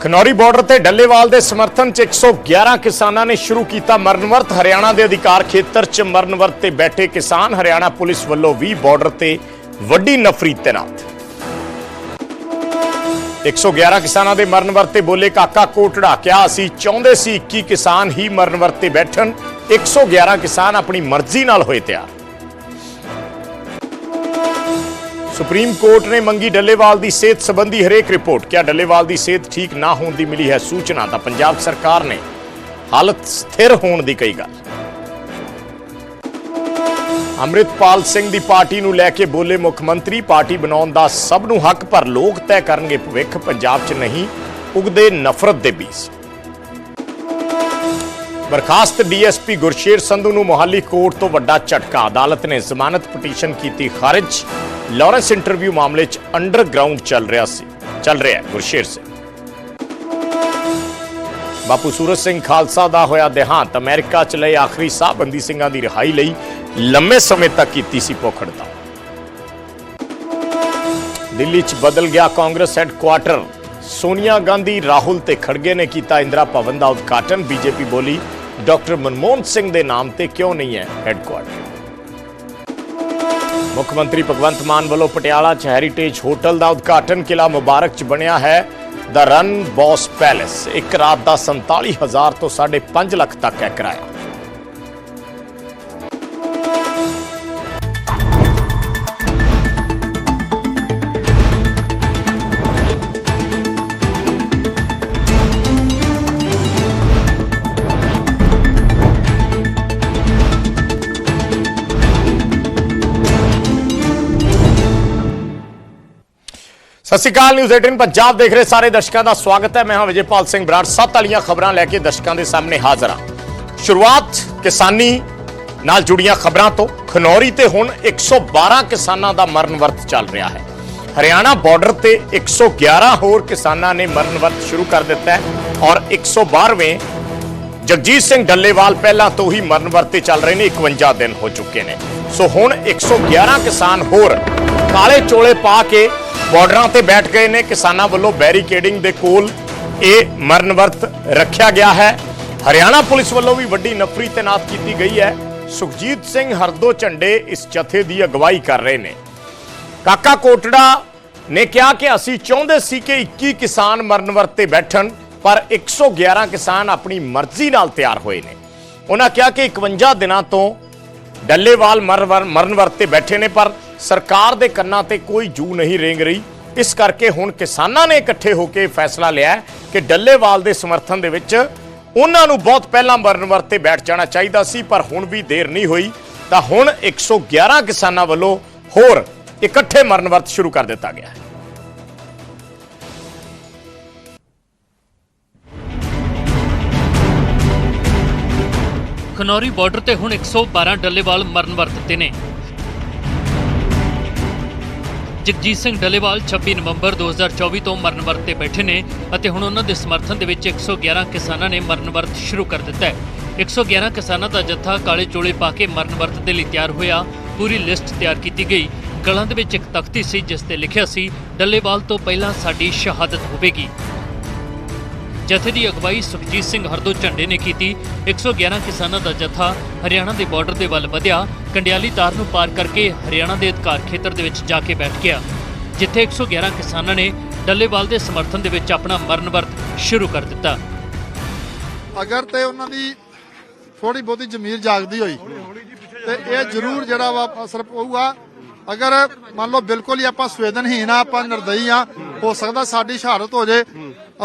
Khanauri border ਤੇ ਡੱਲੇਵਾਲ ਦੇ ਸਮਰਥਨ 'ਚ 111 ਕਿਸਾਨਾਂ ਨੇ ਸ਼ੁਰੂ ਕੀਤਾ ਮਰਨਵਰਤ ਹਰਿਆਣਾ ਦੇ ਅਧਿਕਾਰ ਖੇਤਰ 'ਚ ਮਰਨਵਰਤ ਤੇ ਬੈਠੇ ਕਿਸਾਨ। ਹਰਿਆਣਾ ਪੁਲਿਸ ਵੱਲੋਂ ਵੀ ਬਾਰਡਰ ਤੇ ਵੱਡੀ ਨਫਰੀ ਤੈਨਾਤ। 111 ਕਿਸਾਨਾਂ ਦੇ ਮਰਨਵਰਤ ਤੇ ਬੋਲੇ ਕਾਕਾ ਕੋਟੜਾ ਕਿਹਾ ਅਸੀਂ ਚਾਹੁੰਦੇ ਸੀ 21 ਕਿਸਾਨ ਹੀ ਮਰਨਵਰਤ ਤੇ ਬੈਠਣ। 111 ਕਿਸਾਨ ਆਪਣੀ ਮਰਜ਼ੀ ਨਾਲ ਹੋਏ ਤਿਆਰ। ਸੁਪਰੀਮ ਕੋਰਟ ਨੇ ਮੰਗੀ ਡੱਲੇਵਾਲ ਦੀ ਸਿਹਤ ਸੰਬੰਧੀ ਹਰੇਕ ਰਿਪੋਰਟ। ਕਿਹਾ ਡੱਲੇਵਾਲ ਦੀ ਸਿਹਤ ਠੀਕ ਨਾ ਹੋਣ ਦੀ ਮਿਲੀ ਹੈ ਸੂਚਨਾ ਤਾਂ ਪੰਜਾਬ ਸਰਕਾਰ ਨੇ। ਹਾਲਤ ਸਥਿਰ ਹੋਣ ਦੀ ਕਹੀ ਗੱਲ। ਅੰਮ੍ਰਿਤਪਾਲ ਸਿੰਘ ਦੀ ਪਾਰਟੀ ਨੂੰ ਲੈ ਕੇ ਬੋਲੇ ਮੁੱਖ ਮੰਤਰੀ, ਪਾਰਟੀ ਬਣਾਉਣ ਦਾ ਸਭ ਨੂੰ ਹੱਕ ਪਰ ਲੋਕ ਤੈਅ ਕਰਨਗੇ ਭਵਿੱਖ, ਪੰਜਾਬ 'ਚ ਨਹੀਂ, ਉਗਦੇ ਨਫ਼ਰਤ ਦੇ ਬੀਜ। ਬਰਖਾਸਤ ਡੀਐਸਪੀ ਗੁਰਸ਼ੇਰ ਸੰਧੂ ਨੂੰ ਮੋਹਾਲੀ ਕੋਰਟ ਤੋਂ ਵੱਡਾ ਝਟਕਾ। ਅਦਾਲਤ ਨੇ ਜ਼ਮਾਨਤ ਪਟੀਸ਼ਨ ਕੀਤੀ ਖਾਰਜ। ਲਾਰੈਂਸ ਇੰਟਰਵਿਊ ਮਾਮਲੇ 'ਚ ਅੰਡਰਗਰਾਉਂਡ ਚੱਲ ਰਿਹਾ ਸੀ। ਚੱਲ ਰਿਹਾ ਗੁਰਸ਼ੇਰ ਸਿੰਘ। ਬਾਪੂ ਸੂਰਜ ਸਿੰਘ ਖਾਲਸਾ ਦਾ ਹੋਇਆ ਦੇਹਾਂਤ। ਅਮਰੀਕਾ 'ਚ ਲਏ ਆਖਰੀ ਸਾਹ ਬੰਦੀ ਸਿੰਘਾਂ ਦੀ ਰਿਹਾਈ ਲਈ ਲੰਮੇ ਸਮੇਂ ਤੱਕ ਕੀਤੀ ਸੀ ਭੁੱਖ ਹੜਤਾਲ। ਦਿੱਲੀ 'ਚ ਬਦਲ ਗਿਆ ਕਾਂਗਰਸ ਹੈੱਡਕੁਆਟਰ। ਸੋਨੀਆ ਗਾਂਧੀ, ਰਾਹੁਲ ਤੇ ਖੜਗੇ ਨੇ ਕੀਤਾ ਇੰਦਰਾ ਭਵਨ ਦਾ ਉਦਘਾਟਨ। ਬੀਜੇਪੀ ਬੋਲੀ ਡਾਕਟਰ ਮਨਮੋਹਨ ਸਿੰਘ ਦੇ ਨਾਮ ਤੇ ਕਿਉਂ ਨਹੀਂ ਹੈ ਹੈੱਡਕੁਆਟਰ ਮੁੱਖ ਮੰਤਰੀ ਭਗਵੰਤ ਮਾਨ ਵੱਲੋਂ ਪਟਿਆਲਾ 'ਚ ਹੈਰੀਟੇਜ ਹੋਟਲ ਦਾ ਉਦਘਾਟਨ ਕਿਲਾ ਮੁਬਾਰਕ 'ਚ ਬਣਿਆ ਹੈ। ਦਾ ਰਨ ਬੌਸ ਪੈਲੇਸ ਇੱਕ ਰਾਤ ਦਾ 47000 ਤੋਂ 5.5 ਲੱਖ ਤੱਕ ਹੈ ਕਿਰਾਇਆ। ਸਤਿ ਸ਼੍ਰੀ ਅਕਾਲ ਨਿਊਜ਼ 18 ਪੰਜਾਬ ਦੇਖ ਰਹੇ ਸਾਰੇ ਦਰਸ਼ਕਾਂ ਦਾ ਸਵਾਗਤ ਹੈ। ਮੈਂ ਹਾਂ ਵਿਜੇਪਾਲ ਸਿੰਘ ਬਰਾੜ। ਸੱਤ ਵਾਲੀਆਂ ਖਬਰਾਂ ਲੈ ਕੇ ਦਰਸ਼ਕਾਂ ਦੇ ਸਾਹਮਣੇ ਹਾਜ਼ਰ ਹਾਂ। ਸ਼ੁਰੂਆਤ ਕਿਸਾਨੀ ਨਾਲ ਜੁੜੀਆਂ ਖਬਰਾਂ ਤੋਂ। ਖਨੌਰੀ ਤੇ ਹੁਣ 112 ਕਿਸਾਨਾਂ ਦਾ ਮਰਨ ਵਰਤ ਚੱਲ ਰਿਹਾ ਹੈ। ਹਰਿਆਣਾ ਬਾਰਡਰ ਤੇ 111 ਹੋਰ ਕਿਸਾਨਾਂ ਨੇ ਮਰਨ ਵਰਤ ਸ਼ੁਰੂ ਕਰ ਦਿੱਤਾ ਹੈ ਔਰ 112ਵੇਂ ਜਗਜੀਤ ਸਿੰਘ ਡੱਲੇਵਾਲ ਪਹਿਲਾਂ ਤੋਂ ਹੀ ਮਰਨ ਵਰਤੇ ਚੱਲ ਰਹੇ ਨੇ 51 ਦਿਨ ਹੋ ਚੁੱਕੇ ਨੇ। ਸੋ ਹੁਣ 111 ਕਿਸਾਨ ਹੋਰ ਕਾਲੇ ਚੋਲੇ ਪਾ ਕੇ ਬਾਰਡਰਾਂ ਤੇ ਬੈਠ ਗਏ ਨੇ ਕਿਸਾਨਾਂ ਵੱਲੋਂ ਬੈਰੀਕੇਡਿੰਗ ਦੇ ਕੋਲ ਇਹ ਮਰਨ ਵਰਤ ਰੱਖਿਆ ਗਿਆ ਹੈ। ਹਰਿਆਣਾ ਪੁਲਿਸ ਵੱਲੋਂ ਵੀ ਵੱਡੀ ਨਫਰੀ ਤੈਨਾਤ ਕੀਤੀ ਗਈ ਹੈ। ਸੁਖਜੀਤ ਸਿੰਘ ਹਰਦੋ ਝੰਡੇ ਇਸ ਜਥੇ ਦੀ ਅਗਵਾਈ ਕਰ ਰਹੇ ਨੇ। ਕਾਕਾ ਕੋਟੜਾ ਨੇ ਕਿਹਾ ਕਿ ਅਸੀਂ ਚਾਹੁੰਦੇ ਸੀ ਕਿ 21 ਕਿਸਾਨ ਮਰਨ ਵਰਤ ਤੇ ਬੈਠਣ, ਪਰ 111 ਕਿਸਾਨ ਆਪਣੀ ਮਰਜ਼ੀ ਨਾਲ ਤਿਆਰ ਹੋਏ ਨੇ। ਉਹਨਾਂ ਕਿਹਾ ਕਿ 51 ਦਿਨਾਂ ਤੋਂ ਡੱਲੇਵਾਲ ਮਰਨ ਵਰ- ਮਰਨ ਵਰਤੇ ਬੈਠੇ ਨੇ, ਪਰ ਸਰਕਾਰ ਦੇ ਕੰਨਾਂ ਤੇ ਕੋਈ ਜੂ ਨਹੀਂ ਰੇਂਗ ਰਹੀ। ਇਸ ਕਰਕੇ ਹੁਣ ਕਿਸਾਨਾਂ ਨੇ ਇਕੱਠੇ ਹੋ ਕੇ ਫੈਸਲਾ ਲਿਆ ਕਿ ਡੱਲੇਵਾਲ ਦੇ ਸਮਰਥਨ ਦੇ ਵਿੱਚ ਉਹਨਾਂ ਨੂੰ ਬਹੁਤ ਪਹਿਲਾਂ ਮਰਨ ਤੇ ਬੈਠ ਜਾਣਾ ਚਾਹੀਦਾ ਸੀ, ਪਰ ਹੁਣ ਵੀ ਦੇਰ ਨਹੀਂ ਹੋਈ। ਤਾਂ ਹੁਣ 111 ਕਿਸਾਨਾਂ ਵੱਲੋਂ ਹੋਰ ਇਕੱਠੇ ਮਰਨ ਵਰਤ ਸ਼ੁਰੂ ਕਰ ਦਿੱਤਾ ਗਿਆ ਹੈ। ਖਨੌਰੀ ਬਾਰਡਰ ਤੇ ਹੁਣ 112 ਡੱਲੇਵਾਲ ਮਰਨ ਵਰਤ ਤੇ ਨੇ। ਜਗਜੀਤ ਸਿੰਘ ਡੱਲੇਵਾਲ 26 ਨਵੰਬਰ 2024 ਤੋਂ ਮਰਨ ਵਰਤ ਤੇ ਬੈਠੇ ਨੇ ਅਤੇ ਹੁਣ ਉਹਨਾਂ ਦੇ ਸਮਰਥਨ ਦੇ ਵਿੱਚ 111 ਕਿਸਾਨਾਂ ਨੇ ਮਰਨ ਵਰਤ ਸ਼ੁਰੂ ਕਰ ਦਿੱਤਾ ਹੈ। 111 ਕਿਸਾਨਾਂ ਦਾ ਜੱਥਾ ਕਾਲੇ ਚੋਲੇ ਪਾ ਕੇ ਮਰਨ ਵਰਤ ਦੇ ਲਈ ਤਿਆਰ ਹੋਇਆ। ਪੂਰੀ ਲਿਸਟ ਤਿਆਰ ਕੀਤੀ ਗਈ। ਗਲਾਂ ਦੇ ਵਿੱਚ ਇੱਕ ਤਖਤੀ ਸੀ, ਜਿਸ ਤੇ ਲਿਖਿਆ ਸੀ, ਡੱਲੇਵਾਲ ਤੋਂ ਪਹਿਲਾਂ ਸਾਡੀ ਸ਼ਹਾਦਤ ਹੋਵੇਗੀ। ਜਥੇ ਦੀ ਅਗਵਾਈ ਸੁਖਜੀਤ ਸਿੰਘ ਹਰਦੋ ਝੰਡੇ ਨੇ ਕੀਤੀ। 111 ਕਿਸਾਨਾਂ ਦਾ ਜਥਾ ਹਰਿਆਣਾ ਦੇ ਬਾਰਡਰ ਦੇ ਵੱਲ ਵਧਿਆ। ਕੰਡਿਆਲੀ ਤਾਰ ਨੂੰ ਪਾਰ ਕਰਕੇ ਹਰਿਆਣਾ ਦੇ ਅਧਿਕਾਰ ਖੇਤਰ ਦੇ ਵਿੱਚ ਜਾ ਕੇ ਬੈਠ ਗਿਆ। ਜਿੱਥੇ 111 ਕਿਸਾਨਾਂ ਨੇ ਡੱਲੇਵਾਲ ਦੇ ਸਮਰਥਨ ਦੇ ਵਿੱਚ ਆਪਣਾ ਮਰਨ ਵਰਤ ਸ਼ੁਰੂ ਕਰ ਦਿੱਤਾ। ਅਗਰ ਤੇ ਉਹਨਾਂ ਦੀ ਥੋੜੀ ਬਹੁਤੀ ਜ਼ਮੀਰ ਜਾਗਦੀ ਹੋਈ, ਤੇ ਇਹ ਜ਼ਰੂਰ ਜਿਹੜਾ ਵਾ ਅਸਰ ਪਊਗਾ। ਅਗਰ ਮੰਨ ਲਓ ਬਿਲਕੁਲ ਹੀ ਆਪਾਂ ਸੰਵੇਦਨਹੀਣ ਆ, ਆਪਾਂ ਨਿਰਦਈ ਆ, ਹੋ ਸਕਦਾ ਸਾਡੀ ਸ਼ਹਾਦਤ ਹੋ ਜੇ।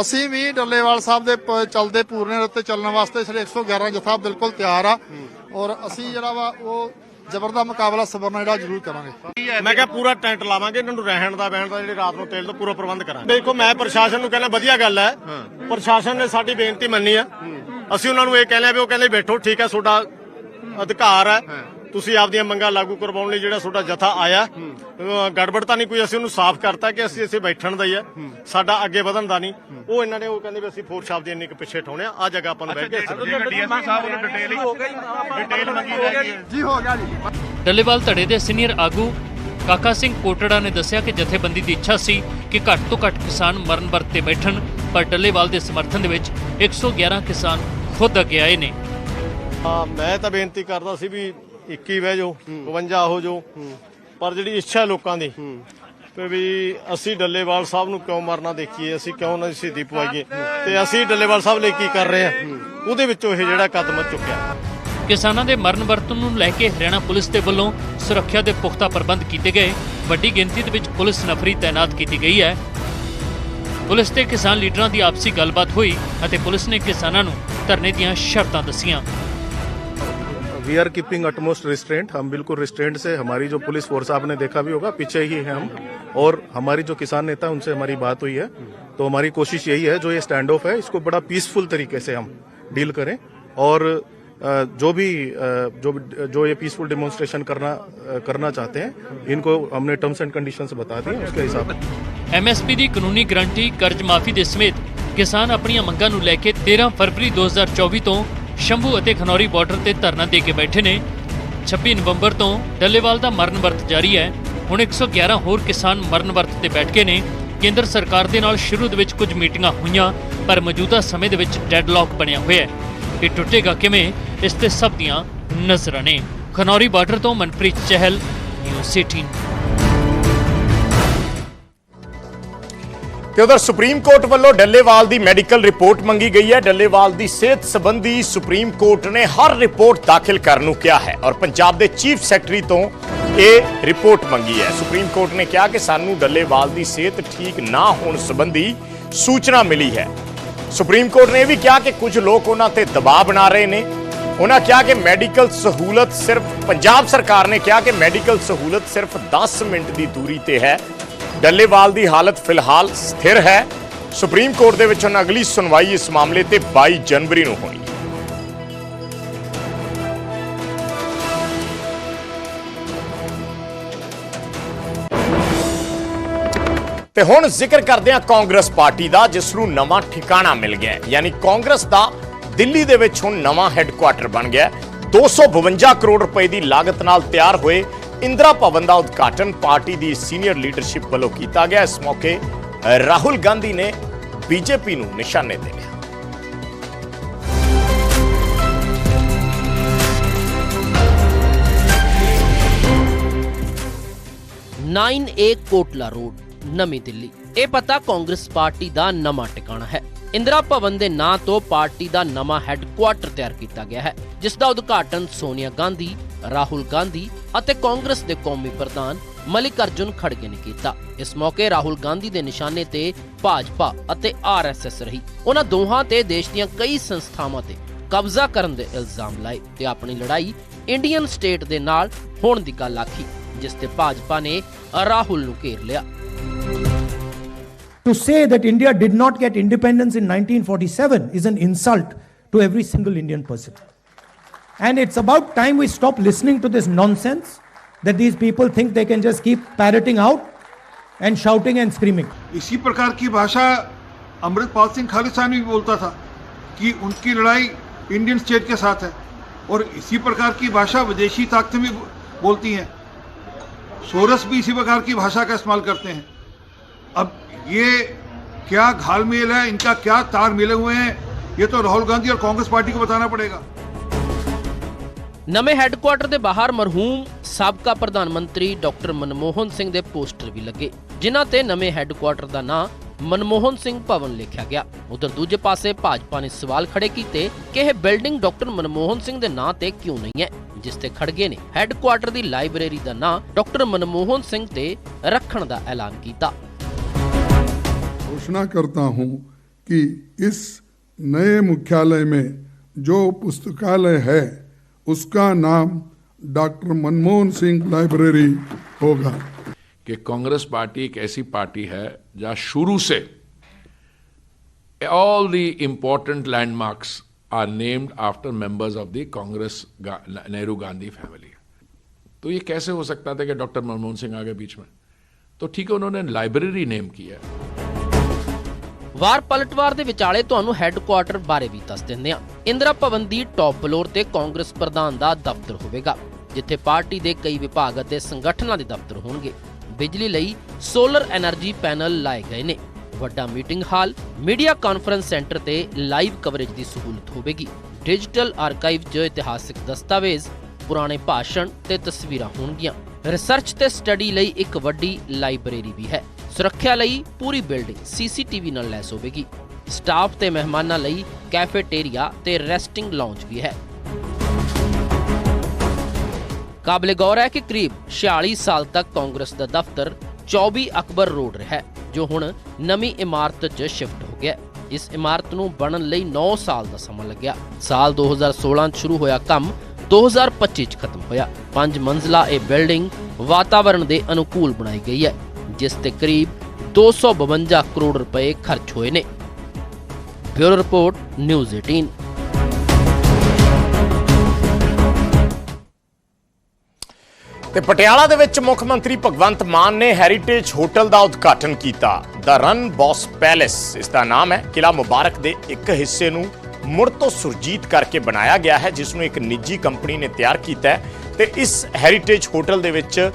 ਅਸੀਂ ਵੀ ਡੱਲੇਵਾਲ ਸਾਹਿਬ ਦੇ ਪ- ਚੱਲਦੇ ਪੂਰਨੇ ਉੱਤੇ ਚੱਲਣ ਵਾਸਤੇ ਸਿਰ 111 ਜਥਾ ਬਿਲਕੁਲ ਤਿਆਰ ਆ। ਔਰ ਅਸੀਂ ਜਿਹੜਾ ਵਾ ਉਹ ਜ਼ਬਰ ਦਾ ਮੁਕਾਬਲਾ ਸਬਰ ਨਾਲ ਜਿਹੜਾ ਜ਼ਰੂਰ ਕਰਾਂਗੇ। ਮੈਂ ਕਿਹਾ ਪੂਰਾ ਟੈਂਟ ਲਾਵਾਂਗੇ ਇਹਨਾਂ ਨੂੰ ਰਹਿਣ ਦਾ ਬਹਿਣ ਦਾ ਜਿਹੜੇ ਰਾਤ ਨੂੰ ਤੇਲ ਦਾ ਪੂਰਾ ਪ੍ਰਬੰਧ ਕਰਾਂਗੇ। ਦੇਖੋ ਮੈਂ ਪ੍ਰਸ਼ਾਸਨ ਨੂੰ ਕਹਿੰਦਾ ਵਧੀਆ ਗੱਲ ਹੈ। ਪ੍ਰਸ਼ਾਸਨ ਨੇ ਸਾਡੀ ਬੇਨਤੀ ਮੰਨੀ ਆ। ਅਸੀਂ ਉਹਨਾਂ ਨੂੰ ਇਹ ਕਹਿੰਦੇ ਆ ਵੀ ਉਹ ਕਹਿੰਦੇ ਬੈਠੋ ਠੀਕ ਹੈ ਤੁਹਾਡਾ ਅਧਿਕਾਰ ਹੈ। ਤੁਸੀਂ ਆਪਦੀਆਂ ਮੰਗਾਂ ਲਾਗੂ ਕਰਵਾਉਣ ਲਈ ਜਿਹੜਾ ਤੁਹਾਡਾ ਜਥਾ ਆਇਆ ਗੜਬੜ ਤਾਂ ਨਹੀਂ ਕੋਈ ਅਸੀਂ ਉਹਨੂੰ ਸਾਫ਼ ਕਰਤਾ ਕਿ ਅਸੀਂ ਇੱਥੇ ਬੈਠਣ ਦਾ ਹੀ ਹੈ ਸਾਡਾ ਅੱਗੇ ਵਧਣ ਦਾ ਨਹੀਂ। ਉਹ ਇਹਨਾਂ ਨੇ ਉਹ ਕਹਿੰਦੇ ਵੀ ਅਸੀਂ ਫੋਰਸ ਆਪਦੀ ਇੰਨੀ ਕੁ ਪਿੱਛੇ ਠਾਉਣੇ ਆ। ਆ ਜਗ੍ਹਾ ਆਪਾਂ ਨੂੰ ਬਹਿ ਕੇ ਡੀਐਸਪੀ ਸਾਹਿਬ ਨੂੰ ਡਿਟੇਲ ਡਿਟੇਲ ਮੰਗੀ ਜਾਏਗੀ ਡੱਲੇਵਾਲ ਧੜੇ ਦੇ ਸੀਨੀਅਰ ਆਗੂ ਕਾਕਾ ਸਿੰਘ ਕੋਟੜਾ ਨੇ ਦੱਸਿਆ ਕਿ ਜਥੇਬੰਦੀ ਦੀ ਇੱਛਾ ਸੀ ਕਿ ਘੱਟ ਤੋਂ ਘੱਟ ਕਿਸਾਨ ਮਰਨ ਵਰਤ ਤੇ ਬੈਠਣ ਪਰ ਡੱਲੇਵਾਲ ਦੇ ਸਮਰਥਨ ਦੇ ਵਿੱਚ 111 ਕਿਸਾਨ ਖੁਦ ਅੱਗੇ ਆਏ ਨੇ। ਮੈਂ ਤਾਂ ਬੇਨਤੀ ਕਰਦਾ ਸੀ ਵੀ 21 ਬਹਿ ਜਾਓ 52 ਹੋ ਜਾਓ। ਪਰ ਜਿਹੜੀ ਇੱਛਾ ਲੋਕਾਂ ਦੀ ਤੇ ਵੀ ਅਸੀਂ ਡੱਲੇਵਾਲ ਸਾਹਿਬ ਨੂੰ ਕਿਉਂ ਮਰਨਾ ਦੇਖੀਏ ਅਸੀਂ ਕਿਉਂ ਉਹਨਾਂ ਦੀ ਸ਼ਹੀਦੀ ਪਵਾਈਏ ਤੇ ਅਸੀਂ ਡੱਲੇਵਾਲ ਸਾਹਿਬ ਲਈ ਕੀ ਕਰ ਰਹੇ ਹਾਂ? ਉਹਦੇ ਵਿੱਚੋਂ ਇਹ ਜਿਹੜਾ ਕਦਮ ਚੁੱਕਿਆ। ਕਿਸਾਨਾਂ ਦੇ ਮਰਨ ਵਰਤਨ ਨੂੰ ਲੈ ਕੇ ਹਰਿਆਣਾ ਪੁਲਿਸ ਦੇ ਵੱਲੋਂ ਸੁਰੱਖਿਆ ਦੇ ਪੁਖਤਾ ਪ੍ਰਬੰਧ ਕੀਤੇ ਗਏ। ਵੱਡੀ ਗਿਣਤੀ ਦੇ ਵਿੱਚ ਪੁਲਿਸ ਨਫਰੀ ਤਾਇਨਾਤ ਕੀਤੀ ਗਈ ਹੈ। ਪੁਲਿਸ ਤੇ ਕਿਸਾਨ ਲੀਡਰਾਂ ਦੀ ਆਪਸੀ ਗੱਲਬਾਤ ਹੋਈ ਅਤੇ ਪੁਲਿਸ ਨੇ ਕਿਸਾਨਾਂ ਨੂੰ ਧਰਨੇ ਦੀਆਂ ਸ਼ਰਤਾਂ ਦੱਸੀਆਂ। we are keeping utmost restraint हम बिल्कुल रिस्ट्रेंट से हमारी जो पुलिस फोर्स आपने देखा भी होगा पीछे ही है हम और हमारी जो किसान नेता है, उनसे हमारी बात हुई है तो हमारी कोशिश यही है जो ये स्टैंड ऑफ है इसको बड़ा पीसफुल तरीके से हम डील करें और अ, जो भी अ, जो भी- जो ये पीसफुल डेमोन्स्ट्रेशन करना अ, करना चाहते हैं इनको हमने टर्म्स एंड कंडीशंस बता दिए उसके हिसाब से ਐਮਐਸਪੀ ਦੀ ਕਾਨੂੰਨੀ ਗਰੰਟੀ ਕਰਜ਼ ਮਾਫੀ ਦੇ ਸਮੇਤ ਕਿਸਾਨ ਆਪਣੀਆਂ ਮੰਗਾਂ ਨੂੰ ਲੈ ਕੇ 13 ਫਰਵਰੀ 2024 ਤੋਂ ਸ਼ੰਭੂ ਅਤੇ ਖਨੌਰੀ ਬਾਰਡਰ ਤੇ ਧਰਨਾ ਦੇ ਕੇ ਬੈਠੇ ਨੇ। 26 ਨਵੰਬਰ ਤੋਂ ਡੱਲੇਵਾਲ ਦਾ ਮਰਨ ਵਰਤ ਜਾਰੀ ਹੈ। ਹੁਣ 111 ਹੋਰ ਕਿਸਾਨ ਮਰਨ ਵਰਤ ਤੇ ਬੈਠ ਗਏ ਨੇ। ਕੇਂਦਰ ਸਰਕਾਰ ਦੇ ਨਾਲ ਸ਼ੁਰੂ ਦੇ ਵਿੱਚ ਕੁਝ ਮੀਟਿੰਗਾਂ ਹੋਈਆਂ, ਪਰ ਮੌਜੂਦਾ ਸਮੇਂ ਦੇ ਵਿੱਚ ਡੈਡਲੌਕ ਬਣਿਆ ਹੋਇਆ ਹੈ। ਇਹ ਟੁੱਟੇਗਾ ਕਿਵੇਂ? ਇਸ ਤੇ ਸਭ ਦੀਆਂ ਨਜ਼ਰਾਂ ਨੇ। ਖਨੌਰੀ ਬਾਰਡਰ ਤੋਂ ਮਨਪ੍ਰੀਤ ਚਹਿਲ, ਨਿਊਜ਼ 18 ਤੇ ਉਧਰ ਸੁਪਰੀਮ ਕੋਰਟ ਵੱਲੋਂ ਡੱਲੇਵਾਲ ਦੀ ਮੈਡੀਕਲ ਰਿਪੋਰਟ ਮੰਗੀ ਗਈ ਹੈ। ਡੱਲੇਵਾਲ ਦੀ ਸਿਹਤ ਸੰਬੰਧੀ ਸੁਪਰੀਮ ਕੋਰਟ ਨੇ ਹਰ ਰਿਪੋਰਟ ਦਾਖਲ ਕਰਨ ਨੂੰ ਕਿਹਾ ਹੈ ਔਰ ਪੰਜਾਬ ਦੇ ਚੀਫ ਸੈਕਟਰੀ ਤੋਂ ਇਹ ਰਿਪੋਰਟ ਮੰਗੀ ਹੈ। ਸੁਪਰੀਮ ਕੋਰਟ ਨੇ ਕਿਹਾ ਕਿ ਸਾਨੂੰ ਡੱਲੇਵਾਲ ਦੀ ਸਿਹਤ ਠੀਕ ਨਾ ਹੋਣ ਸੰਬੰਧੀ ਸੂਚਨਾ ਮਿਲੀ ਹੈ। ਸੁਪਰੀਮ ਕੋਰਟ ਨੇ ਇਹ ਵੀ ਕਿਹਾ ਕਿ ਕੁਝ ਲੋਕ ਉਹਨਾਂ ਤੇ ਦਬਾਅ ਬਣਾ ਰਹੇ ਨੇ। ਉਹਨਾਂ ਕਿਹਾ ਕਿ ਮੈਡੀਕਲ ਸਹੂਲਤ ਸਿਰਫ ਪੰਜਾਬ ਸਰਕਾਰ ਨੇ ਕਿਹਾ ਕਿ ਮੈਡੀਕਲ ਸਹੂਲਤ ਸਿਰਫ 10 ਮਿੰਟ ਦੀ ਦੂਰੀ ਤੇ ਹੈ। ਡੱਲੇਵਾਲ ਦੀ ਹਾਲਤ ਫਿਲਹਾਲ ਸਥਿਰ ਹੈ। ਸੁਪਰੀਮ ਕੋਰਟ ਦੇ ਵਿੱਚ ਹੁਣ ਅਗਲੀ ਸੁਣਵਾਈ ਇਸ ਮਾਮਲੇ ਤੇ 22 ਜਨਵਰੀ ਨੂੰ ਹੋਣੀ। ਹੈ ਤੇ ਹੁਣ ਜ਼ਿਕਰ ਕਰਦੇ ਹਾਂ ਕਾਂਗਰਸ ਪਾਰਟੀ ਦਾ, ਜਿਸ ਨੂੰ ਨਵਾਂ ਠਿਕਾਣਾ ਮਿਲ ਗਿਆ ਯਾਨੀ ਕਾਂਗਰਸ ਦਾ ਦਿੱਲੀ ਦੇ ਵਿੱਚ ਹੁਣ ਨਵਾਂ ਹੈੱਡਕੁਆਟਰ ਬਣ ਗਿਆ ਹੈ। 252 ਕਰੋੜ ਰੁਪਏ ਦੀ ਲਾਗਤ ਨਾਲ ਤਿਆਰ ਹੋਏ ਇੰਦਰਾ ਭਵਨ ਦਾ ਉਦਘਾਟਨ ਪਾਰਟੀ ਦੀ ਸੀਨੀਅਰ ਲੀਡਰਸ਼ਿਪ ਵੱਲੋਂ ਕੀਤਾ ਗਿਆ। ਇਸ ਮੌਕੇ ਰਾਹੁਲ ਗਾਂਧੀ ਨੇ ਬੀਜੇਪੀ ਨੂੰ ਨਿਸ਼ਾਨੇ ਤੇ ਲਿਆ 9A ਕੋਟਲਾ ਰੋਡ, ਨਵੀਂ ਦਿੱਲੀ। ਇਹ ਪਤਾ ਕਾਂਗਰਸ ਪਾਰਟੀ ਦਾ ਨਵਾਂ ਟਿਕਾਣਾ ਹੈ। ਇੰਦਰਾ ਭਵਨ ਦੇ ਨਾਂ ਤੋਂ ਪਾਰਟੀ ਦਾ ਨਵਾਂ ਹੈੱਡਕੁਆਟਰ ਤਿਆਰ ਕੀਤਾ ਗਿਆ ਹੈ, ਜਿਸ ਦਾ ਉਦਘਾਟਨ ਸੋਨੀਆ ਗਾਂਧੀ, ਰਾਹੁਲ ਗਾਂਧੀ ਅਤੇ ਕਾਂਗਰਸ ਦੇ ਕੌਮੀ ਪ੍ਰਧਾਨ ਮਲਿਕ ਖੜਗੇ ਨੇ ਕੀਤਾ। ਇਸ ਮੌਕੇ ਰਾਹੁਲ ਗਾਂਧੀ ਦੇ ਨਿਸ਼ਾਨੇ ਤੇ ਭਾਜਪਾ ਅਤੇ ਆਰਐਸਐਸ ਰਹੀ। ਉਹਨਾਂ ਦੋਹਾਂ ਤੇ ਦੇਸ਼ ਦੀਆਂ ਕਈ ਸੰਸਥਾਵਾਂ ਤੇ ਕਬਜ਼ਾ ਕਰਨ ਦੇ ਇਲਜ਼ਾਮ ਲਾਏ ਤੇ ਆਪਣੀ ਲੜਾਈ ਇੰਡੀਅਨ ਸਟੇਟ ਦੇ ਨਾਲ ਹੋਣ ਦੀ ਗੱਲ ਆਖੀ, ਜਿਸ ਤੇ ਭਾਜਪਾ ਨੇ ਰਾਹੁਲ ਨੂੰ ਘੇਰ ਲਿਆ। To say that India did not get independence in 1947 is an insult to every single Indian person. And it's about time we stop listening to this nonsense that these people think they can just keep parroting out and shouting and screaming. इसी प्रकार की भाषा अमृतपाल सिंह खालिस्तानी भी बोलता था कि उनकी लड़ाई इंडियन स्टेट के साथ है और इसी प्रकार की भाषा विदेशी ताकतें भी बोलती हैं सोरस भी इसी प्रकार की भाषा का इस्तेमाल करते हैं अब ये क्या घालमेल है इनका क्या तार मिले हुए हैं ये तो राहुल गांधी और कांग्रेस पार्टी को बताना पड़ेगा ਨਵੇਂ ਹੈੱਡਕੁਆਟਰ ਦੇ ਬਾਹਰ ਮਰਹੂਮ ਸਾਬਕਾ ਪ੍ਰਧਾਨ ਮੰਤਰੀ ਡਾਕਟਰ ਮਨਮੋਹਨ ਸਿੰਘ ਦੇ ਪੋਸਟਰ ਵੀ ਲੱਗੇ ਜਿਨ੍ਹਾਂ ਤੇ ਨਵੇਂ ਹੈੱਡਕੁਆਟਰ ਦਾ ਨਾਂ ਮਨਮੋਹਨ ਸਿੰਘ ਭਵਨ ਲਿਖਿਆ ਗਿਆ ਉਧਰ ਦੂਜੇ ਪਾਸੇ ਭਾਜਪਾ ਨੇ ਸਵਾਲ ਖੜੇ ਕੀਤੇ ਕਿ ਇਹ ਬਿਲਡਿੰਗ ਡਾਕਟਰ ਮਨਮੋਹਨ ਸਿੰਘ ਦੇ ਨਾਂ ਤੇ ਕਿਉਂ ਨਹੀਂ ਹੈ ਜਿਸ ਤੇ ਖੜਗੇ ਨੇ ਹੈੱਡਕੁਆਟਰ ਦੀ ਲਾਇਬ੍ਰੇਰੀ ਦਾ ਨਾਂ ਡਾਕਟਰ ਮਨਮੋਹਨ ਸਿੰਘ ਤੇ ਰੱਖਣ ਦਾ ਐਲਾਨ ਕੀਤਾ घोषणा करता हूँ कि इस नए मुख्यालय में जो पुस्तकालय है, उसका नाम डॉक्टर मनमोहन सिंह लाइब्रेरी होगा। कि कांग्रेस पार्टी एक ऐसी पार्टी है, जहाँ शुरू से all the important landmarks are named after members of the Congress Nehru Gandhi family. तो ये कैसे हो सकता था कि डॉक्टर मनमोहन सिंह आगे बीच में? तो ठीक है, उन्होंने लाइब्रेरी नेम किया। ਵਾਰ ਪਲਟਵਾਰ ਦੇ ਵਿਚਾਲੇ ਤੁਹਾਨੂੰ ਹੈੱਡਕੁਆਰਟਰ ਬਾਰੇ ਵੀ ਦੱਸ ਦਿੰਦੇ ਹਾਂ। ਇੰਦਰਾ ਭਵਨ ਦੀ ਟੌਪ ਫਲੋਰ ਤੇ ਕਾਂਗਰਸ ਪ੍ਰਧਾਨ ਦਾ ਦਫ਼ਤਰ ਹੋਵੇਗਾ, ਜਿੱਥੇ ਪਾਰਟੀ ਦੇ ਕਈ ਵਿਭਾਗ ਅਤੇ ਸੰਗਠਨਾਂ ਦੇ ਦਫ਼ਤਰ ਹੋਣਗੇ। ਬਿਜਲੀ ਲਈ ਸੋਲਰ એનર્ਜੀ ਪੈਨਲ ਲਾਏ ਗਏ ਨੇ। ਵੱਡਾ meeting hall media conference centre ਤੇ ਲਾਈਵ ਕਵਰੇਜ ਦੀ ਸਹੂਲਤ ਹੋਵੇਗੀ। ਡਿਜੀਟਲ ਆਰਕਾਈਵ 'ਚ ਇਤਿਹਾਸਿਕ ਦਸਤਾਵੇਜ਼, ਪੁਰਾਣੇ ਭਾਸ਼ਣ ਤੇ ਤਸਵੀਰਾਂ ਹੋਣਗੀਆਂ। ਰਿਸਰਚ ਤੇ ਸਟੱਡੀ ਲਈ ਇੱਕ ਵੱਡੀ ਲਾਇਬ੍ਰੇਰੀ ਵੀ ਹੈ। ਸੁਰੱਖਿਆ ਲਈ ਪੂਰੀ ਬਿਲਡਿੰਗ ਸੀਸੀਟੀਵੀ ਨਾਲ ਲੈਸ ਹੋਵੇਗੀ। ਸਟਾਫ ਤੇ ਮਹਿਮਾਨਾਂ ਲਈ ਕੈਫੇਟੇਰੀਆ ਤੇ ਰੈਸਟਿੰਗ ਲੌਂਜ ਵੀ ਹੈ। ਕਾਬਲੇ ਗੌਰ ਹੈ ਕਿ ਕਰੀਬ 46 ਸਾਲ ਤੱਕ ਕਾਂਗਰਸ ਦਾ ਦਫ਼ਤਰ 24 ਅਕਬਰ ਰੋਡ ਰਿਹਾ ਜੋ ਹੁਣ ਨਵੀਂ ਇਮਾਰਤ 'ਚ ਸ਼ਿਫਟ ਹੋ ਗਿਆ ਇਸ ਇਮਾਰਤ ਨੂੰ ਬਣਨ ਲਈ 9 ਸਾਲ ਦਾ ਸਮਾਂ ਲੱਗਿਆ। ਸਾਲ 2016 'ਚ ਸ਼ੁਰੂ ਹੋਇਆ ਕੰਮ 2025 'ਚ ਖਤਮ ਹੋਇਆ। ਪੰਜ ਮੰਜ਼ਲਾ ਇਹ ਬਿਲਡਿੰਗ ਵਾਤਾਵਰਣ ਦੇ ਅਨੁਕੂਲ ਬਣਾਈ ਗਈ ਹੈ। ਜਿਸ ਤੇ ਕਰੀਬ 252 ਕਰੋੜ ਰੁਪਏ ਖਰਚ ਹੋਏ ਨੇ। ਬਿਊਰੋ ਰਿਪੋਰਟ, ਨਿਊਜ਼ 18 ਤੇ ਪਟਿਆਲਾ ਦੇ ਵਿੱਚ ਮੁੱਖ ਮੰਤਰੀ ਭਗਵੰਤ ਮਾਨ ਨੇ ਹੈਰੀਟੇਜ ਹੋਟਲ ਦਾ ਉਦਘਾਟਨ ਕੀਤਾ। ਦਾ ਰਨ ਬੌਸ ਪੈਲੇਸ ਇਸ ਦਾ ਨਾਮ ਹੈ। ਕਿਲਾ ਮੁਬਾਰਕ ਦੇ ਇੱਕ ਹਿੱਸੇ ਨੂੰ ਮੁੜ ਤੋਂ ਸੁਰਜੀਤ ਕਰਕੇ ਬਣਾਇਆ ਗਿਆ ਹੈ, ਜਿਸ ਨੂੰ ਇੱਕ ਨਿੱਜੀ ਕੰਪਨੀ ਨੇ ਤਿਆਰ ਕੀਤਾ ਹੈ। ਤੇ ਇਸ ਹੈਰੀਟੇਜ ਹੋਟਲ ਦੇ ਵਿੱਚ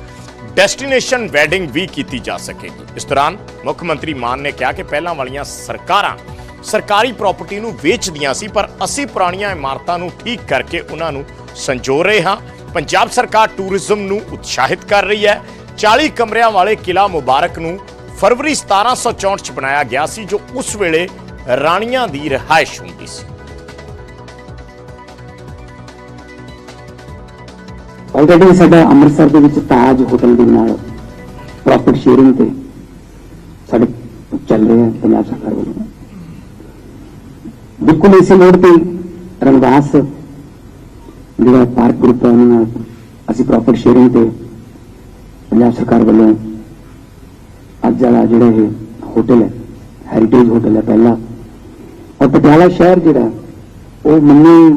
ਡੈਸਟੀਨੇਸ਼ਨ ਵੈਡਿੰਗ ਵੀ ਕੀਤੀ ਜਾ ਸਕੇਗੀ। ਇਸ ਦੌਰਾਨ ਮੁੱਖ ਮੰਤਰੀ ਮਾਨ ਨੇ ਕਿਹਾ ਕਿ ਪਹਿਲਾਂ ਵਾਲੀਆਂ ਸਰਕਾਰਾਂ ਸਰਕਾਰੀ ਪ੍ਰਾਪਰਟੀ ਨੂੰ ਵੇਚਦੀਆਂ ਸੀ, ਪਰ ਅਸੀਂ ਪੁਰਾਣੀਆਂ ਇਮਾਰਤਾਂ ਨੂੰ ਠੀਕ ਕਰਕੇ ਉਹਨਾਂ ਨੂੰ ਸੰਜੋ ਰਹੇ ਹਾਂ। ਪੰਜਾਬ ਸਰਕਾਰ ਟੂਰਿਜ਼ਮ ਨੂੰ ਉਤਸ਼ਾਹਿਤ ਕਰ ਰਹੀ ਹੈ। 40 ਕਮਰਿਆਂ ਵਾਲੇ ਕਿਲਾ ਮੁਬਾਰਕ ਨੂੰ ਫਰਵਰੀ 1764 ਚ ਬਣਾਇਆ ਗਿਆ ਸੀ, ਜੋ ਉਸ ਵੇਲੇ ਰਾਣੀਆਂ ਦੀ ਰਿਹਾਇਸ਼ ਹੁੰਦੀ ਸੀ। ਆਲਰੇਡੀ ਸਾਡਾ ਅੰਮ੍ਰਿਤਸਰ ਦੇ ਵਿੱਚ ਤਾਜ ਹੋਟਲ ਦੇ ਨਾਲ ਪ੍ਰੋਫਿਟ ਸ਼ੇਅਰਿੰਗ ਤੇ ਸਾਡੇ ਚੱਲ ਰਹੇ ਹੈ ਪੰਜਾਬ ਸਰਕਾਰ ਵੱਲੋਂ। ਬਿਲਕੁਲ ਇਸੇ ਲੋੜ ਤੇ ਰਣਦਾਸ ਜਿਹੜਾ ਪਾਰਕ ਗਰੁੱਪ ਹੈ ਉਹਨਾਂ ਨਾਲ ਅਸੀਂ ਪ੍ਰੋਫਿਟ ਸ਼ੇਅਰਿੰਗ ਤੇ ਪੰਜਾਬ ਸਰਕਾਰ ਵੱਲੋਂ ਅੱਜ ਵਾਲਾ ਜਿਹੜਾ ਇਹ ਹੋਟਲ ਹੈ ਹੈਰੀਟੇਜ ਹੋਟਲ ਹੈ ਪਹਿਲਾ। ਔਰ ਪਟਿਆਲਾ ਸ਼ਹਿਰ ਜਿਹੜਾ ਉਹ ਮੰਨੀ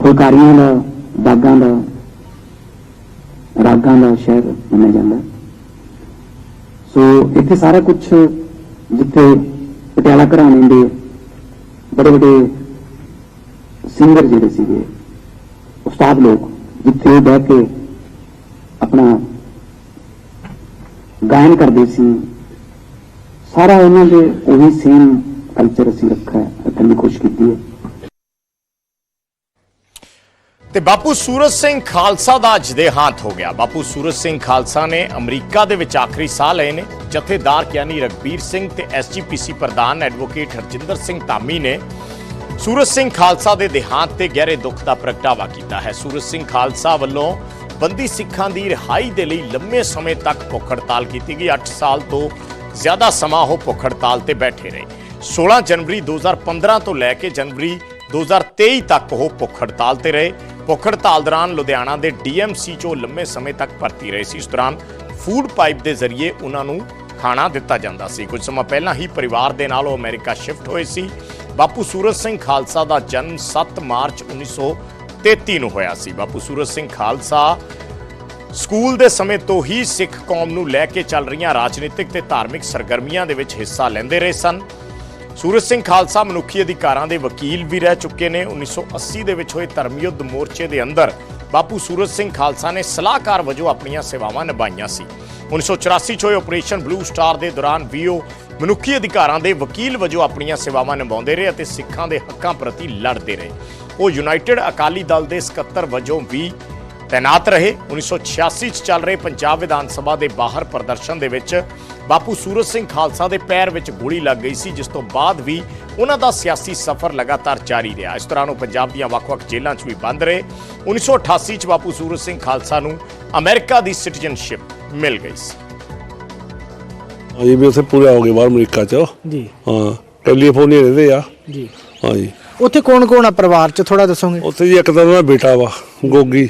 ਫੁਲਕਾਰੀਆਂ ਦਾ ਬਾਗਾਂ ਦਾ, ਰਾਗਾਂ ਦਾ ਸ਼ਹਿਰ ਮੰਨਿਆ ਜਾਂਦਾ। ਸੋ ਇੱਥੇ ਸਾਰਾ ਕੁਝ ਜਿੱਥੇ ਪਟਿਆਲਾ ਘਰਾਣੇ ਦੇ ਬੜੇ ਬੜੇ ਸਿੰਗਰ ਜਿਹੜੇ ਸੀਗੇ, ਉਸਤਾਦ ਲੋਕ, ਜਿੱਥੇ ਬਹਿ ਕੇ ਆਪਣਾ ਗਾਇਨ ਕਰਦੇ ਸੀ, ਸਾਰਾ ਉਹਨਾਂ ਦੇ ਉਹੀ ਸੇਮ ਕਲਚਰ ਅਸੀਂ ਰੱਖਿਆ, ਰੱਖਣ ਦੀ ਕੋਸ਼ਿਸ਼ ਕੀਤੀ ਹੈ। ਤੇ ਬਾਪੂ ਸੂਰਜ ਸਿੰਘ ਖਾਲਸਾ ਦਾ ਅੱਜ ਦੇਹਾਂਤ ਹੋ ਗਿਆ। ਬਾਪੂ ਸੂਰਜ ਸਿੰਘ ਖਾਲਸਾ ਨੇ ਅਮਰੀਕਾ ਦੇ ਵਿੱਚ ਆਖਰੀ ਸਾਹ ਲਏ ਨੇ। ਜਥੇਦਾਰ ਗਿਆਨੀ ਰਗਬੀਰ ਸਿੰਘ ਤੇ ਐਸਜੀਪੀਸੀ ਪ੍ਰਧਾਨ ਐਡਵੋਕੇਟ ਹਰਜਿੰਦਰ ਸਿੰਘ ਧਾਮੀ ਨੇ ਸੂਰਜ ਸਿੰਘ ਖਾਲਸਾ ਦੇ ਦੇਹਾਂਤ ਤੇ ਗਹਿਰੇ ਦੁੱਖ ਦਾ ਪ੍ਰਗਟਾਵਾ ਕੀਤਾ ਹੈ। ਸੂਰਜ ਸਿੰਘ ਖਾਲਸਾ ਵੱਲੋਂ ਬੰਦੀ ਸਿੱਖਾਂ ਦੀ ਰਿਹਾਈ ਦੇ ਲਈ ਲੰਮੇ ਸਮੇਂ ਤੱਕ ਭੁੱਖ ਹੜਤਾਲ ਕੀਤੀ ਗਈ। 8 ਸਾਲ ਤੋਂ ਜ਼ਿਆਦਾ ਸਮਾਂ ਉਹ ਭੁੱਖ ਹੜਤਾਲ ਤੇ ਬੈਠੇ ਰਹੇ। 16 ਜਨਵਰੀ 2015 ਤੋਂ ਲੈ ਕੇ ਜਨਵਰੀ 2023 ਤੱਕ ਉਹ ਭੁੱਖ ਹੜਤਾਲ ਤੇ ਰਹੇ। ਭੁੱਖ ਹੜਤਾਲ ਦੌਰਾਨ ਲੁਧਿਆਣਾ ਦੇ ਡੀਐਮਸੀ 'ਚੋਂ ਲੰਮੇ ਸਮੇਂ ਤੱਕ ਭਰਤੀ ਰਹੇ ਸੀ। ਇਸ ਦੌਰਾਨ ਫੂਡ ਪਾਈਪ ਦੇ ਜ਼ਰੀਏ ਉਹਨਾਂ ਨੂੰ ਖਾਣਾ ਦਿੱਤਾ ਜਾਂਦਾ ਸੀ। ਕੁਝ ਸਮਾਂ ਪਹਿਲਾਂ ਹੀ ਪਰਿਵਾਰ ਦੇ ਨਾਲ ਉਹ ਅਮਰੀਕਾ ਸ਼ਿਫਟ ਹੋਏ ਸੀ। ਬਾਪੂ ਸੂਰਜ ਸਿੰਘ ਖਾਲਸਾ ਦਾ ਜਨਮ 7 ਮਾਰਚ 1933 ਨੂੰ ਹੋਇਆ ਸੀ। ਬਾਪੂ ਸੂਰਜ ਸਿੰਘ ਖਾਲਸਾ ਸਕੂਲ ਦੇ ਸਮੇਂ ਤੋਂ ਹੀ ਸਿੱਖ ਕੌਮ ਨੂੰ ਲੈ ਕੇ ਚੱਲ ਰਹੀਆਂ ਰਾਜਨੀਤਿਕ ਤੇ ਧਾਰਮਿਕ ਸਰਗਰਮੀਆਂ ਦੇ ਵਿੱਚ ਹਿੱਸਾ ਲੈਂਦੇ ਰਹੇ ਸਨ। ਸੂਰਜ ਸਿੰਘ ਖਾਲਸਾ ਮਨੁੱਖੀ ਅਧਿਕਾਰਾਂ ਦੇ ਵਕੀਲ ਵੀ ਰਹਿ ਚੁੱਕੇ ਨੇ। 1980 ਦੇ ਵਿੱਚ ਹੋਏ ਧਰਮ ਯੁੱਧ ਮੋਰਚੇ ਦੇ ਅੰਦਰ ਬਾਪੂ ਸੂਰਜ ਸਿੰਘ ਖਾਲਸਾ ਨੇ ਸਲਾਹਕਾਰ ਵਜੋਂ ਆਪਣੀਆਂ ਸੇਵਾਵਾਂ ਨਿਭਾਈਆਂ ਸੀ। 1984 ਚ ਹੋਏ ਆਪਰੇਸ਼ਨ ਬਲੂ ਸਟਾਰ ਦੇ ਦੌਰਾਨ ਵੀ ਉਹ ਮਨੁੱਖੀ ਅਧਿਕਾਰਾਂ ਦੇ ਵਕੀਲ ਵਜੋਂ ਆਪਣੀਆਂ ਸੇਵਾਵਾਂ ਨਿਭਾਉਂਦੇ ਰਹੇ ਅਤੇ ਸਿੱਖਾਂ ਦੇ ਹੱਕਾਂ ਪ੍ਰਤੀ ਲੜਦੇ ਰਹੇ। ਉਹ ਯੂਨਾਈਟਿਡ ਅਕਾਲੀ ਦਲ ਦੇ ਸਕੱਤਰ ਵਜੋਂ ਵੀ ਤੈਨਾਤ ਰਹੇ। 1986 ਚ ਚੱਲ ਰਹੇ ਪੰਜਾਬ ਵਿਧਾਨ ਸਭਾ ਦੇ ਬਾਹਰ ਪ੍ਰਦਰਸ਼ਨ ਦੇ ਵਿੱਚ ਬਾਪੂ ਸੂਰਜ ਸਿੰਘ ਖਾਲਸਾ ਦੇ ਪੈਰ ਵਿੱਚ ਗੋਲੀ ਲੱਗ ਗਈ ਸੀ ਜਿਸ ਤੋਂ ਬਾਅਦ ਵੀ ਉਹਨਾਂ ਦਾ ਸਿਆਸੀ ਸਫ਼ਰ ਲਗਾਤਾਰ ਜਾਰੀ ਰਿਹਾ। ਇਸ ਦੌਰਾਨ ਉਹ ਪੰਜਾਬ ਦੀਆਂ ਵੱਖ-ਵੱਖ ਜੇਲ੍ਹਾਂ 'ਚ ਵੀ ਬੰਦ ਰਹੇ। 1988 ਚ ਬਾਪੂ ਸੂਰਜ ਸਿੰਘ ਖਾਲਸਾ ਨੂੰ ਅਮਰੀਕਾ ਦੀ ਸਿਟੀਜ਼ਨਸ਼ਿਪ ਮਿਲ ਗਈ ਸੀ। ਹਾਂਜੀ ਵੀ ਉੱਥੇ ਪੂਰਾ ਹੋ ਗਿਆ ਬਾਹਰ ਅਮਰੀਕਾ ਚ। ਜੀ। ਹਾਂ ਟੈਲੀਫੋਨ ਹੀ ਰਹਿੰਦੇ ਆ। ਜੀ। ਹਾਂਜੀ ਉੱਥੇ ਕੌਣ ਕੌਣ ਆ ਪਰਿਵਾਰ ਚ ਥੋੜਾ ਦੱਸੋਗੇ? ਉੱਥੇ ਜੀ ਇੱਕ ਤਾਂ ਉਹਦਾ ਬੇਟਾ ਵਾ ਗੋਗੀ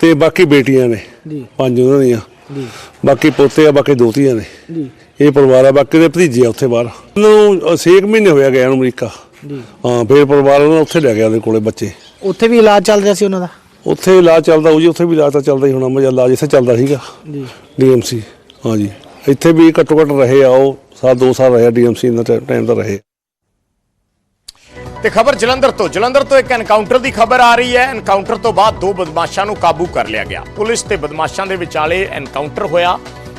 ਤੇ ਬਾਕੀ ਬੇਟੀਆਂ ਨੇ। ਜੀ। ਪੰਜ ਉਹਨਾਂ ਦੀਆਂ। ਜੀ। ਬਾਕੀ ਪੋਤੇ ਆ ਬਾਕੀ ਦੋਤੀਆਂ ਨੇ। ਜੀ। ਇਹ ਪਰਿਵਾਰ ਆ ਬਾਕੀ ਦੇ ਭਤੀਜੇ ਆ ਉੱਥੇ ਬਾਹਰ। ਉਹਨੂੰ 6 ਮਹੀਨੇ ਹੋਇਆ ਗਿਆ ਨੂੰ ਅਮਰੀਕਾ। ਜੀ। ਹਾਂ ਫਿਰ ਪਰਿਵਾਰ ਉਹਨਾਂ ਉੱਥੇ ਲੈ ਗਿਆ ਉਹਦੇ ਕੋਲੇ ਬੱਚੇ। ਉੱਥੇ ਵੀ ਇਲਾਜ ਚੱਲ ਰਿਹਾ ਸੀ ਉਹਨਾਂ ਦਾ? ਉੱਥੇ ਇਲਾਜ ਚੱਲਦਾ ਉਹ ਜੀ ਉੱਥੇ ਵੀ ਇਲਾਜ ਤਾਂ ਚੱਲਦਾ ਹੀ ਹੋਣਾ ਮਜਾ ਇਲਾਜ ਇੱਥੇ ਚੱਲਦਾ ਸੀਗਾ। ਜੀ। ਡੀਐਮਸੀ ਹਾਂਜੀ ਇੱਥੇ ਵੀ ਘੱਟੋ ਘੱਟ ਰਹੇ ਆ ਉਹ ਸਾਲ ਦੋ ਸਾਲ ਰਹੇ ਡੀਐਮਸੀ ਇੰਨਾ ਟਾਈਮ ਦਾ ਰਹੇ। ਤੇ ਖਬਰ ਜਲੰਧਰ ਤੋਂ। ਜਲੰਧਰ ਤੋਂ ਇੱਕ ਐਨਕਾਊਂਟਰ ਦੀ ਖਬਰ ਆ ਰਹੀ ਹੈ। ਐਨਕਾਊਂਟਰ ਤੋਂ ਬਾਅਦ ਦੋ ਬਦਮਾਸ਼ਾਂ ਨੂੰ ਕਾਬੂ ਕਰ ਲਿਆ ਗਿਆ। ਪੁਲਿਸ ਤੇ ਬਦਮਾਸ਼ਾਂ ਦੇ ਵਿਚਾਲੇ ਐਨਕਾਊਂਟਰ ਹੋਇਆ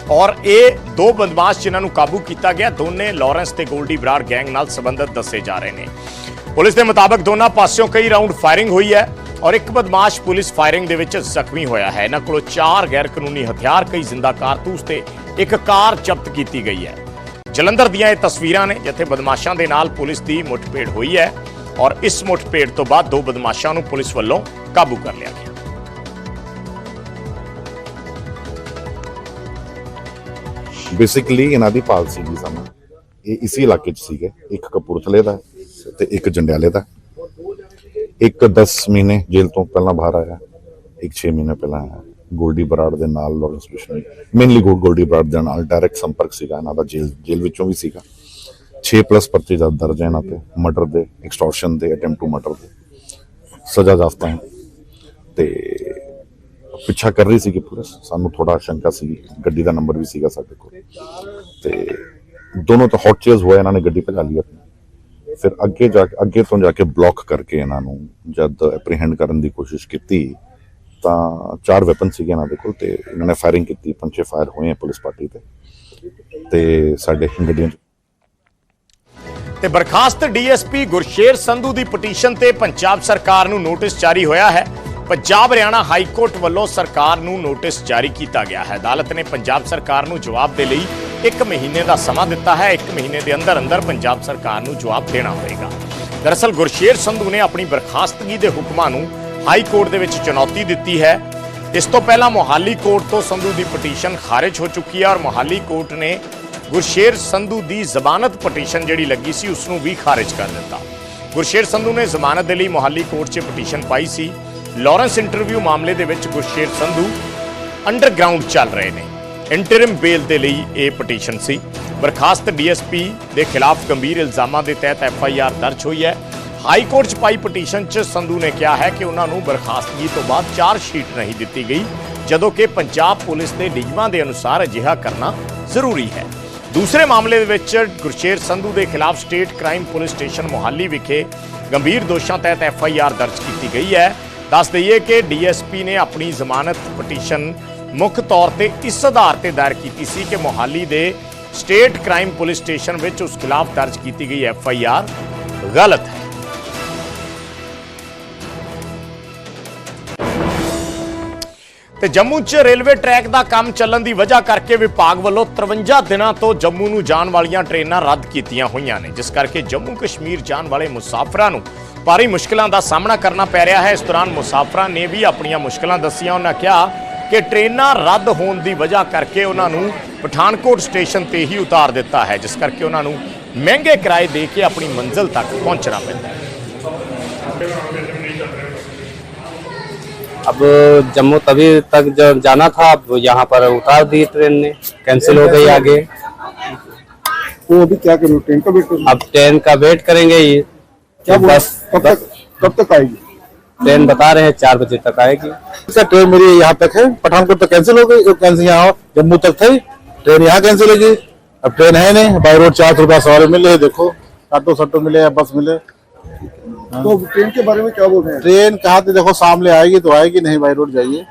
ਔਰ ਇਹ ਦੋ ਬਦਮਾਸ਼ ਜਿਨ੍ਹਾਂ ਨੂੰ ਕਾਬੂ ਕੀਤਾ ਗਿਆ, ਦੋਨੇ ਲਾਰੈਂਸ ਤੇ ਗੋਲਡੀ ਬਰਾੜ ਗੈਂਗ ਨਾਲ ਸੰਬੰਧਿਤ ਦੱਸੇ ਜਾ ਰਹੇ ਨੇ। ਪੁਲਿਸ ਦੇ ਮੁਤਾਬਕ ਦੋਨਾਂ ਪਾਸਿਓਂ ਕਈ ਰਾਉਂਡ ਫਾਇਰਿੰਗ ਹੋਈ ਹੈ ਔਰ ਇੱਕ ਬਦਮਾਸ਼ ਪੁਲਿਸ ਫਾਇਰਿੰਗ ਦੇ ਵਿੱਚ ਜ਼ਖਮੀ ਹੋਇਆ ਹੈ। ਇਹਨਾਂ ਕੋਲੋਂ ਚਾਰ ਗੈਰ ਕਾਨੂੰਨੀ ਹਥਿਆਰ, ਕਈ ਜ਼ਿੰਦਾ ਕਾਰਤੂਸ ਤੇ ਇੱਕ ਕਾਰ ਜ਼ਬਤ ਕੀਤੀ ਗਈ ਹੈ। ਜਲੰਧਰ ਦੀਆਂ ਇਹ ਤਸਵੀਰਾਂ ਨੇ ਜਿੱਥੇ ਬਦਮਾਸ਼ਾਂ ਦੇ ਨਾਲ ਪੁਲਿਸ ਦੀ ਮੁੱਠਭੇੜ ਹੋਈ ਹੈ ਔਰ ਇਸ ਮੁੱਠਭੇੜ ਤੋਂ ਬਾਅਦ ਦੋ ਬਦਮਾਸ਼ਾਂ ਨੂੰ ਪੁਲਿਸ ਵੱਲੋਂ ਕਾਬੂ ਕਰ ਲਿਆ ਗਿਆ। ਬੇਸਿਕਲੀ ਇਹਨਾਂ ਦੀ ਪਾਲਸੀ ਸੀ ਸਾਨੂੰ ਇਹ ਇਸੇ ਇਲਾਕੇ 'ਚ ਸੀਗੇ। ਇੱਕ ਕਪੂਰਥਲੇ ਦਾ ਤੇ ਇੱਕ ਜੰਡਿਆਲੇ ਦਾ। ਇੱਕ 10 ਮਹੀਨੇ ਜੇਲ੍ਹ ਤੋਂ ਪਹਿਲਾਂ ਬਾਹਰ ਆਇਆ, ਇੱਕ 6 ਮਹੀਨੇ ਪਹਿਲਾਂ ਆਇਆ। ਗੋਲਡੀ ਬਰਾੜ ਦੇ ਨਾਲ ਲਾਰੈਂਸ ਬਿਸ਼ਨੋਈ ਮੇਨਲੀ ਗੋਲਡੀ ਬਰਾੜ ਦੇ ਨਾਲ ਡਾਇਰੈਕਟ ਸੰਪਰਕ ਸੀਗਾ ਇਹਨਾਂ ਦਾ, ਜੇਲ੍ਹ ਜੇਲ੍ਹ ਵਿੱਚੋਂ ਵੀ ਸੀਗਾ। 6 ਪਲੱਸ ਪਰਚੇ ਦਾ ਦਰਜ ਹੈ ਇਹਨਾਂ ਤੇ ਮਰਡਰ ਦੇ ਐਕਸਟੋਰਸ਼ਨ ਦੇ ਅਟੈਂਪਟ ਟੂ ਮਰਡਰ ਦੇ। ਸਜ਼ਾ ਜ਼ਾਫਤਾ ਹੈ। ਤੇ ਪਿੱਛਾ ਕਰ ਰਹੀ ਸੀ ਕਿ ਪੁਲਿਸ। ਸਾਨੂੰ ਥੋੜਾ ਸ਼ੰਕਾ ਸੀ ਗੱਡੀ ਦਾ ਨੰਬਰ ਵੀ ਸੀਗਾ ਸਾਡੇ ਕੋਲ। ਤੇ ਦੋਨੋਂ ਤਾਂ ਹੌਟ ਚੇਜ਼ ਹੋਏ, ਇਹਨਾਂ ਨੇ ਗੱਡੀ ਭਜਾ ਲਈ ਆਪਣੀ। ਫਿਰ ਅੱਗੇ ਜਾ ਕੇ ਅੱਗੇ ਤੋਂ ਜਾ ਕੇ ਬਲੌਕ ਕਰਕੇ ਇਹਨਾਂ ਨੂੰ ਜਦ ਐਪਰੀਹੈਂਡ ਕਰਨ ਦੀ ਕੋਸ਼ਿਸ਼ ਕੀਤੀ ਤਾਂ ਚਾਰ ਵੈਪਨ ਸੀਗੇ ਇਹਨਾਂ ਦੇ ਕੋਲ ਤੇ ਇਹਨਾਂ ਨੇ ਫਾਇਰਿੰਗ ਕੀਤੀ ਪੰਜੇ ਫਾਇਰ ਹੋਏ ਆ ਪੁਲਿਸ ਪਾਰਟੀ ਤੇ। ਤੇ ਸਾਡੇ ਗੱਡੀਆਂ ਤੇ ਬਰਖਾਸਤ ਡੀਐਸਪੀ ਗੁਰਸ਼ੇਰ ਸੰਧੂ ਦੀ ਪਟੀਸ਼ਨ ਤੇ ਪੰਜਾਬ ਸਰਕਾਰ ਨੂੰ ਨੋਟਿਸ ਜਾਰੀ ਹੋਇਆ ਹੈ। ਪੰਜਾਬ ਹਰਿਆਣਾ ਹਾਈ ਕੋਰਟ ਵੱਲੋਂ ਸਰਕਾਰ ਨੂੰ ਨੋਟਿਸ ਜਾਰੀ ਕੀਤਾ ਗਿਆ ਹੈ। ਅਦਾਲਤ ਨੇ ਪੰਜਾਬ ਸਰਕਾਰ ਨੂੰ ਜਵਾਬ ਦੇ ਲਈ 1 ਮਹੀਨੇ ਦਾ ਸਮਾਂ ਦਿੱਤਾ ਹੈ। 1 ਮਹੀਨੇ ਦੇ ਅੰਦਰ ਅੰਦਰ ਪੰਜਾਬ ਸਰਕਾਰ ਨੂੰ ਜਵਾਬ ਦੇਣਾ ਹੋਵੇਗਾ। ਦਰਅਸਲ ਗੁਰਸ਼ੇਰ ਸੰਧੂ ਨੇ ਆਪਣੀ ਬਰਖਾਸਤਗੀ ਦੇ ਹੁਕਮਾਂ ਨੂੰ ਹਾਈ ਕੋਰਟ ਦੇ ਵਿੱਚ ਚੁਣੌਤੀ ਦਿੱਤੀ ਹੈ। ਇਸ ਤੋਂ ਪਹਿਲਾਂ ਮੋਹਾਲੀ ਕੋਰਟ ਤੋਂ ਸੰਧੂ ਦੀ ਪਟੀਸ਼ਨ ਖਾਰਜ ਹੋ ਚੁੱਕੀ ਹੈ ਔਰ ਮੋਹਾਲੀ ਕੋਰਟ ਨੇ ਗੁਰਸ਼ੇਰ ਸੰਧੂ ਦੀ ਜ਼ਮਾਨਤ ਪਟੀਸ਼ਨ ਜਿਹੜੀ ਲੱਗੀ ਸੀ ਉਸ ਨੂੰ ਵੀ ਖਾਰਜ ਕਰ ਦਿੱਤਾ। ਗੁਰਸ਼ੇਰ ਸੰਧੂ ਨੇ ਜ਼ਮਾਨਤ ਦੇ ਲਈ ਮੋਹਾਲੀ ਕੋਰਟ 'ਚ ਪਟੀਸ਼ਨ ਪਾਈ ਸੀ। ਲਾਰੈਂਸ ਇੰਟਰਵਿਊ ਮਾਮਲੇ ਦੇ ਵਿੱਚ ਗੁਰਸ਼ੇਰ ਸੰਧੂ ਅੰਡਰਗਰਾਉਂਡ ਚੱਲ ਰਹੇ ਨੇ। ਇੰਟਰਿਮ ਬੇਲ ਦੇ ਲਈ ਇਹ ਪਟੀਸ਼ਨ ਸੀ। ਬਰਖਾਸਤ ਡੀਐਸਪੀ ਦੇ ਖਿਲਾਫ ਗੰਭੀਰ ਇਲਜ਼ਾਮਾਂ ਦੇ ਤਹਿਤ ਐਫਆਈਆਰ ਦਰਜ ਹੋਈ ਹੈ। ਹਾਈ ਕੋਰਟ 'ਚ ਪਾਈ ਪਟੀਸ਼ਨ 'ਚ ਸੰਧੂ ਨੇ ਕਿਹਾ ਹੈ ਕਿ ਉਹਨਾਂ ਨੂੰ ਬਰਖਾਸਤਗੀ ਤੋਂ ਬਾਅਦ ਚਾਰਜ ਸ਼ੀਟ ਨਹੀਂ ਦਿੱਤੀ ਗਈ, ਜਦੋਂ ਕਿ ਪੰਜਾਬ ਪੁਲਿਸ ਦੇ ਨਿਯਮਾਂ ਦੇ ਅਨੁਸਾਰ ਅਜਿਹਾ ਕਰਨਾ ਜ਼ਰੂਰੀ ਹੈ। ਦੂਸਰੇ ਮਾਮਲੇ ਦੇ ਵਿੱਚ ਗੁਰਸ਼ੇਰ ਸੰਧੂ ਦੇ ਖਿਲਾਫ state crime police station Mohali ਵਿਖੇ ਗੰਭੀਰ ਦੋਸ਼ਾਂ ਤਹਿਤ ਐਫ ਆਈ ਆਰ ਦਰਜ ਕੀਤੀ ਗਈ ਹੈ। ਦੱਸ ਦਈਏ ਕਿ ਡੀਐਸਪੀ ਨੇ ਆਪਣੀ ਜ਼ਮਾਨਤ ਪਟੀਸ਼ਨ ਮੁੱਖ ਤੌਰ ਤੇ ਇਸ ਆਧਾਰ ਤੇ ਦਾਇਰ ਕੀਤੀ ਸੀ ਕਿ ਮੋਹਾਲੀ ਦੇ ਸਟੇਟ ਕ੍ਰਾਈਮ ਪੁਲਿਸ ਸਟੇਸ਼ਨ ਵਿੱਚ ਉਸ ਖਿਲਾਫ ਦਰਜ ਕੀਤੀ ਗਈ ਐਫ ਆਈ ਆਰ ਗਲਤ ਹੈ। ਤੇ ਜੰਮੂ 'ਚ ਰੇਲਵੇ ਟਰੈਕ ਦਾ ਕੰਮ ਚੱਲਣ ਦੀ ਵਜ੍ਹਾ ਕਰਕੇ ਵਿਭਾਗ ਵੱਲੋਂ 53 ਦਿਨਾਂ ਤੋਂ ਜੰਮੂ ਨੂੰ ਜਾਣ ਵਾਲੀਆਂ ਟ੍ਰੇਨਾਂ ਰੱਦ ਕੀਤੀਆਂ ਹੋਈਆਂ ਨੇ, ਜਿਸ ਕਰਕੇ ਜੰਮੂ ਕਸ਼ਮੀਰ ਜਾਣ ਵਾਲੇ ਮੁਸਾਫਰਾਂ ਨੂੰ ਭਾਰੀ ਮੁਸ਼ਕਲਾਂ ਦਾ ਸਾਹਮਣਾ ਕਰਨਾ ਪੈ ਰਿਹਾ ਹੈ। ਇਸ ਦੌਰਾਨ ਮੁਸਾਫਰਾਂ ਨੇ ਵੀ ਆਪਣੀਆਂ ਮੁਸ਼ਕਲਾਂ ਦੱਸੀਆਂ। ਉਹਨਾਂ ਕਿਹਾ ਕਿ ਟ੍ਰੇਨਾਂ ਰੱਦ ਹੋਣ ਦੀ ਵਜ੍ਹਾ ਕਰਕੇ ਉਹਨਾਂ ਨੂੰ ਪਠਾਨਕੋਟ ਸਟੇਸ਼ਨ ਤੇ ਹੀ ਉਤਾਰ ਦਿੱਤਾ ਹੈ, ਜਿਸ ਕਰਕੇ ਉਹਨਾਂ ਨੂੰ ਮਹਿੰਗੇ ਕਿਰਾਏ ਦੇ ਕੇ ਆਪਣੀ ਮੰਜ਼ਿਲ ਤੱਕ ਪਹੁੰਚਣਾ ਪੈਂਦਾ ਹੈ। अब जम्मू तभी तक जब जाना था अब यहाँ पर उतार दी ट्रेन ने। कैंसिल हो गई आगे। वो अभी क्या करें? ट्रेन का वेट करें? अब ट्रेन का वेट करेंगे। ये क्या? बस कब तक कब तक आएगी? ट्रेन बता रहे हैं चार बजे तक आएगी। सर ट्रेन मेरी यहाँ तक है। पठानकोट तक कैंसिल हो गई। कैंसिल यहाँ जम्मू तक थी। ट्रेन यहाँ कैंसिल होगी। अब ट्रेन है नहीं। बाई रोड चार सौ रुपया सवारी मिले। देखो ऑटो सट्टो मिले या बस मिले। तो ट्रेन के बारे में क्या बोल रहे हैं ट्रेन कहाँ से देखो सामने आएगी तो आएगी नहीं बाई रोड जाइए